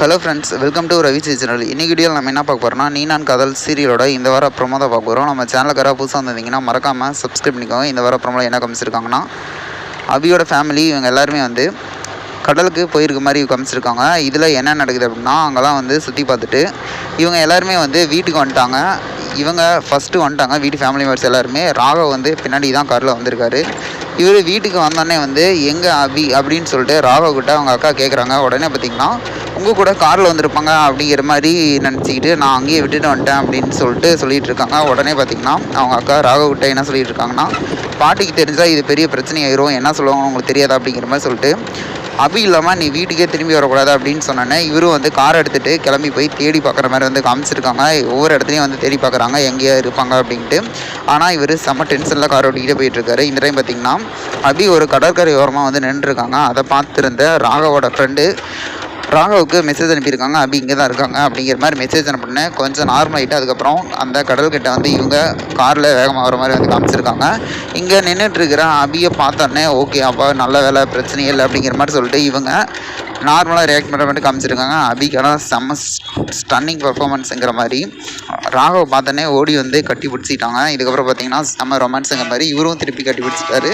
Hello friends welcome to Ravi channel இன்றைக்கி video நம்ம என்ன பார்க்க போகிறோம்னா நீ நான் கதல் சீரியலோட இந்த வார ப்ரமோ தான் பார்க்க போகிறோம் நம்ம சேனலுக்கு யாராவது புதுசாக வந்திருந்தீங்கன்னா மறக்காமல் சப்ஸ்கிரைப் பண்ணிக்கோங்க. இந்த வார ப்ரமோவில் என்ன காமிச்சிருக்காங்கன்னா அபியோட ஃபேமிலி இவங்க எல்லாருமே வந்து கடலுக்கு போயிருக்க மாதிரி காமிச்சிருக்காங்க. இதில் என்ன நடக்குது அப்படின்னா அங்கெல்லாம் வந்து சுற்றி பார்த்துட்டு இவங்க எல்லாருமே வந்து வீட்டுக்கு வந்துட்டாங்க. இவங்க ஃபஸ்ட்டு வந்துட்டாங்க வீட்டு ஃபேமிலி மெம்பர்ஸ் எல்லாருமே. ராகவ் வந்து பின்னாடி தான் காரில் வந்திருக்காரு. இவர் வீட்டுக்கு வந்தோடனே வந்து எங்கே அபி? அப்படின்னு சொல்லிட்டு ராகவ் கிட்ட அவங்க அக்கா கேட்குறாங்க உடனே பார்த்தீங்கன்னா உங்கள் கூட காரில் வந்திருப்பாங்க அப்படிங்கிற மாதிரி நினச்சிக்கிட்டு நான் அங்கேயே விட்டுட்டு வந்துட்டேன் அப்படின்னு சொல்லிட்டு சொல்லிட்டு இருக்காங்க. உடனே பார்த்தீங்கன்னா அவங்க அக்கா ராகவ் கிட்ட என்ன சொல்லிட்டு இருக்காங்கன்னா பாட்டிக்கு தெரிஞ்சால் இது பெரிய பிரச்சனை ஆயிரும் என்ன சொல்லுவாங்க உங்களுக்கு தெரியாதா? அப்படிங்கிற மாதிரி சொல்லிட்டு அப்படி இல்லாமல் நீ வீட்டுக்கே திரும்பி வரக்கூடாது அப்படின்னு சொன்னோன்னே இவரும் வந்து கார் எடுத்துகிட்டு கிளம்பி போய் தேடி பார்க்குற மாதிரி வந்து காமிச்சிருக்காங்க. ஒவ்வொரு இடத்துலையும் வந்து தேடி பார்க்குறாங்க எங்கேயா இருப்பாங்க அப்படின்ட்டு. ஆனால் இவர் செம்ம டென்ஷனில் கார் ஓட்டிக்கிட்டே போயிட்டுருக்காரு. இந்த டைம் பார்த்தீங்கன்னா அபி ஒரு கடற்கரை ஓரமாக வந்து நின்றுருக்காங்க. அதை பார்த்துருந்த ராகவோட ஃப்ரெண்டு ராகவுக்கு மெசேஜ் அனுப்பியிருக்காங்க. அபி இங்கே தான் இருக்காங்க. அப்படிங்கிற மாதிரி மெசேஜ் அனுப்பினேன். கொஞ்சம் நார்மல் ஆகிட்டு அதுக்கப்புறம் அந்த கடல்கிட்ட வந்து இவங்க காரில் வேகமாக வர மாதிரி வந்து காமிச்சிருக்காங்க. இங்கே நின்றுட்டு இருக்கிற அபியை பார்த்தோன்னே ஓகே அப்போ நல்ல வேலை பிரச்சனையே இல்லை அப்படிங்கிற மாதிரி சொல்லிட்டு இவங்க நார்மலாக ரியாக்ட் பண்ணுற மாதிரி காமிச்சிருக்காங்க. அபிக்கெல்லாம் செம்ம ஸ்டன்னிங் பர்ஃபார்மன்ஸுங்கிற மாதிரி. ராகவ் பார்த்தோன்னே ஓடி வந்து கட்டி பிடிச்சிட்டாங்க. இதுக்கப்புறம் பார்த்தீங்கன்னா செம்ம ரொமான்ஸுங்கிற மாதிரி இவரும் திருப்பி கட்டி பிடிச்சிட்டாரு.